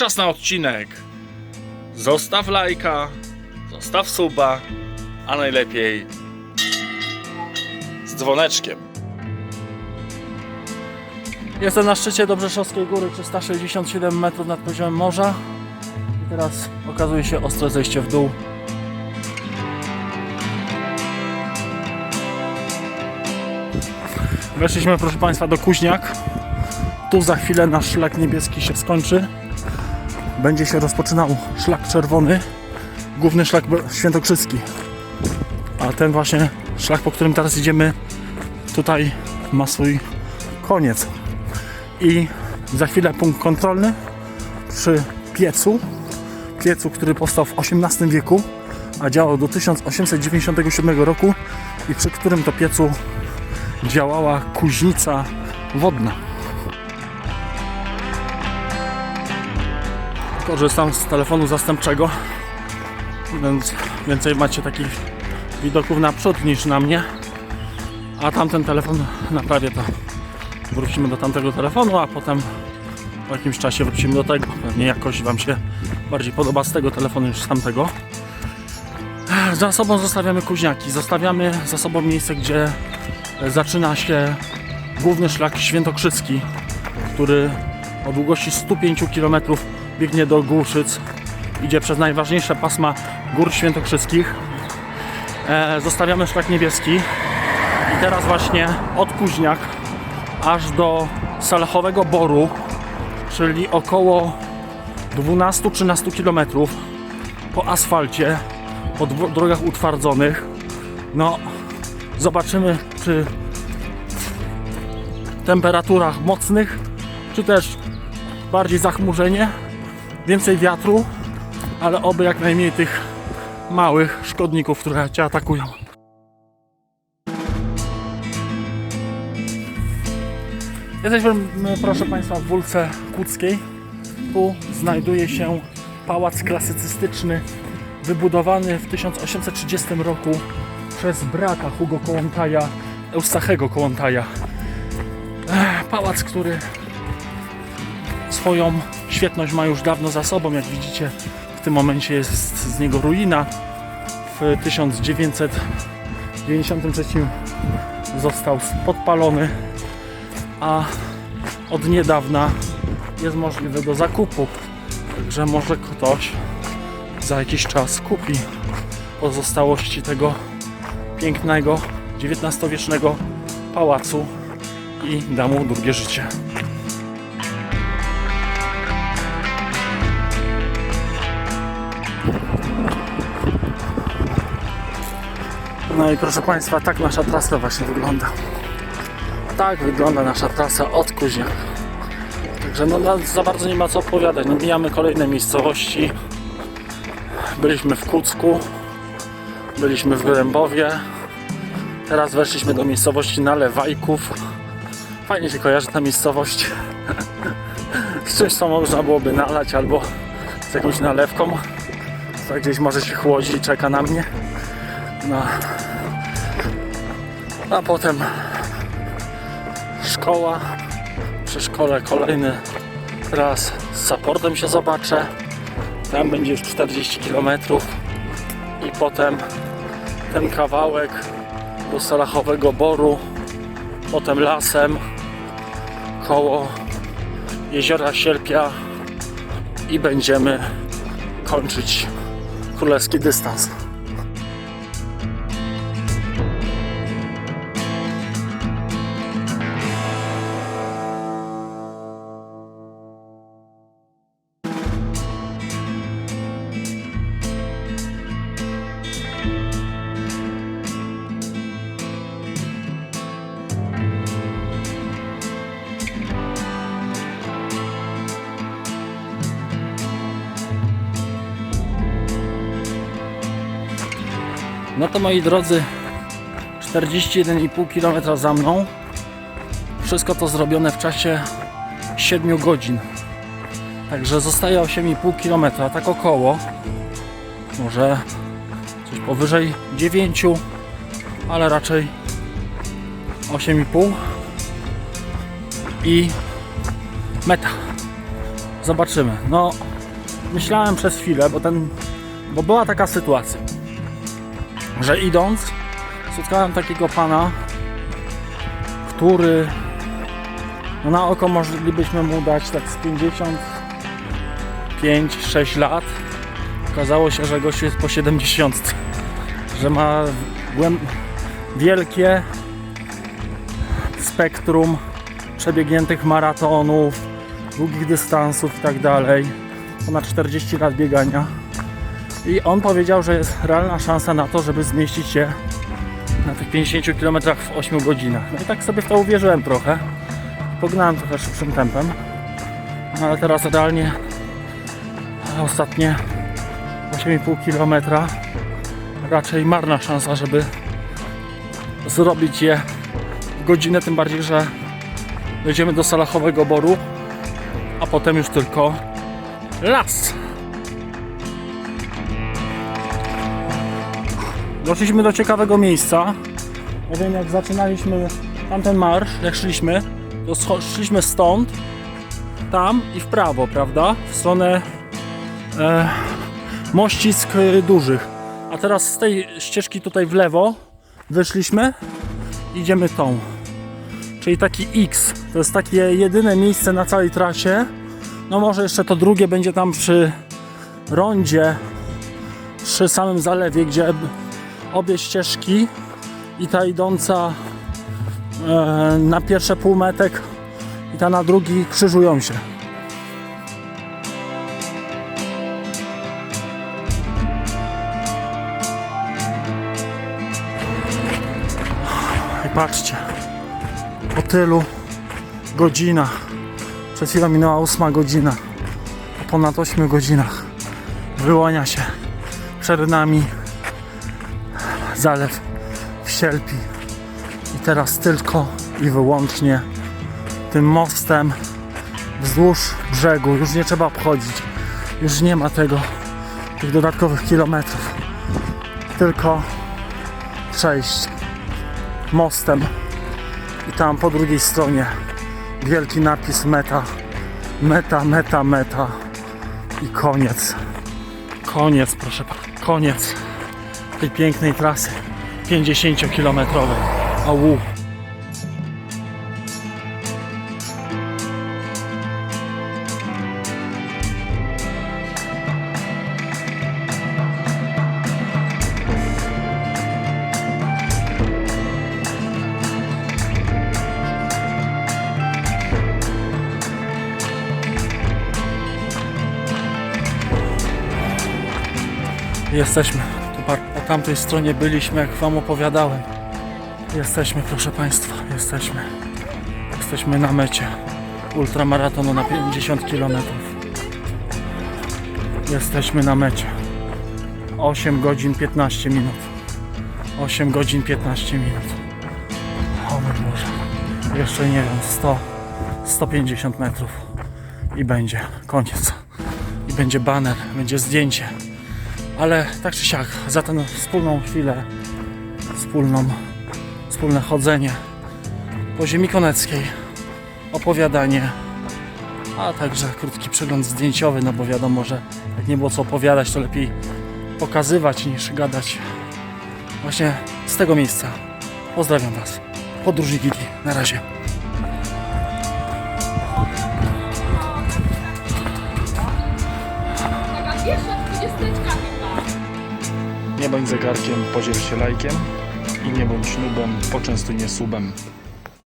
czas na odcinek. Zostaw lajka, zostaw suba, a najlepiej z dzwoneczkiem. Jestem na szczycie Dobrzeszowskiej Góry, 367 metrów nad poziomem morza. I teraz okazuje się ostre zejście w dół. Weszliśmy, proszę Państwa, do Kuźniak. Tu za chwilę nasz szlak niebieski się skończy. Będzie się rozpoczynał szlak czerwony, główny szlak świętokrzyski. A ten właśnie szlak, po którym teraz idziemy, tutaj ma swój koniec. I za chwilę punkt kontrolny przy piecu, piecu, który powstał w XVIII wieku, a działał do 1897 roku i przy którym to piecu działała kuźnica wodna. Korzystam z telefonu zastępczego, więc więcej macie takich widoków naprzód niż na mnie. A tamten telefon naprawię to. Wrócimy do tamtego telefonu, a potem po jakimś czasie wrócimy do tego. Pewnie jakoś Wam się bardziej podoba z tego telefonu niż z tamtego. Za sobą zostawiamy kuźniaki. Zostawiamy za sobą miejsce, gdzie zaczyna się główny szlak świętokrzyski, który o długości 105 km biegnie do Głuszyc. Idzie przez najważniejsze pasma gór świętokrzyskich. E, zostawiamy szlak niebieski i teraz właśnie od Kuźniak aż do Salachowego Boru, czyli około 12-13 km po asfalcie, po drogach utwardzonych. No, zobaczymy, czy temperaturach mocnych, czy też bardziej zachmurzenie, więcej wiatru, ale oby jak najmniej tych małych szkodników, które cię atakują. Jesteśmy, proszę Państwa, w Wólce Kłuckiej. Tu znajduje się pałac klasycystyczny, wybudowany w 1830 roku przez brata Hugo Kołłątaja, Eustachego Kołłątaja. Ech, Pałac, który swoją świetność ma już dawno za sobą. Jak widzicie, w tym momencie jest z niego ruina. W 1993 został podpalony, a od niedawna jest możliwy do zakupu. Także może ktoś za jakiś czas kupi pozostałości tego pięknego XIX-wiecznego pałacu i da mu drugie życie. No i proszę Państwa, tak nasza trasa właśnie wygląda. Tak wygląda nasza trasa od Kuźnia. Także no, no, za bardzo nie ma co opowiadać. No, mijamy kolejne miejscowości. Byliśmy w Kucku, byliśmy w Grębowie. Teraz weszliśmy do miejscowości Nalewajków. Fajnie się kojarzy ta miejscowość. z czymś, co można byłoby nalać albo z jakąś nalewką. Która gdzieś może się chłodzi i czeka na mnie. No. A potem szkoła. Przy szkole kolejny raz z supportem się zobaczę. Tam będzie już 40 km. I potem ten kawałek do Salachowego Boru. Potem lasem koło jeziora Sierpia i będziemy kończyć por lá que distância. No to moi drodzy, 41,5 km za mną. Wszystko to zrobione w czasie 7 godzin. Także zostaje 8,5 km, tak około. Może coś powyżej 9, ale raczej 8,5 i meta. Zobaczymy. No, myślałem przez chwilę, bo ten, bo była taka sytuacja, że idąc spotkałem takiego pana, który no na oko moglibyśmy mu dać tak z 55-6 lat. Okazało się, że gościu jest po 70, że ma wielkie spektrum przebiegniętych maratonów, długich dystansów i tak dalej. Ponad 40 lat biegania. I on powiedział, że jest realna szansa na to, żeby zmieścić się na tych 50 km w 8 godzinach. No i tak sobie w to uwierzyłem trochę. Pognałem trochę szybszym tempem. No ale teraz realnie ostatnie 8,5 km raczej marna szansa, żeby zrobić je w godzinę, tym bardziej, że dojdziemy do Salachowego Boru, a potem już tylko las. Doszliśmy do ciekawego miejsca. Bowiem jak zaczynaliśmy tamten marsz, jak szliśmy, to szliśmy stąd, tam i w prawo, prawda? W stronę e, mościsk e, dużych. A teraz z tej ścieżki tutaj w lewo wyszliśmy, idziemy tą. Czyli taki X. To jest takie jedyne miejsce na całej trasie. No może jeszcze to drugie będzie tam przy rondzie, przy samym zalewie, gdzie obie ścieżki i ta idąca e, na pierwsze półmetek i ta na drugi krzyżują się. I patrzcie, po tylu godzinach, przed chwilą minęła ósma godzina, po ponad 8 godzinach wyłania się przed nami zalew w Sielpi i teraz tylko i wyłącznie tym mostem wzdłuż brzegu. Już nie trzeba obchodzić. Już nie ma tego tych dodatkowych kilometrów. Tylko przejść mostem. I tam po drugiej stronie wielki napis meta meta, meta, meta. I koniec. Koniec proszę pana koniec tej pięknej trasy 50 kilometrowej Au. Jesteśmy. Tamtej stronie byliśmy, jak Wam opowiadałem. Jesteśmy, proszę Państwa, jesteśmy. Jesteśmy na mecie ultramaratonu na 50 km. Jesteśmy na mecie. 8 godzin 15 minut. 8 godzin 15 minut. O mój Boże. Jeszcze nie wiem, 100, 150 metrów. I będzie koniec. I będzie baner, będzie zdjęcie ale tak czy siak, za tę wspólną chwilę, wspólną, wspólne chodzenie po ziemi koneckiej, opowiadanie, a także krótki przegląd zdjęciowy, no bo wiadomo, że jak nie było co opowiadać, to lepiej pokazywać niż gadać. Właśnie z tego miejsca pozdrawiam Was. Podróżnik Gigi. Na razie. Nie bądź zegarkiem, podziel się lajkiem i nie bądź nubem, poczęstuj mnie subem.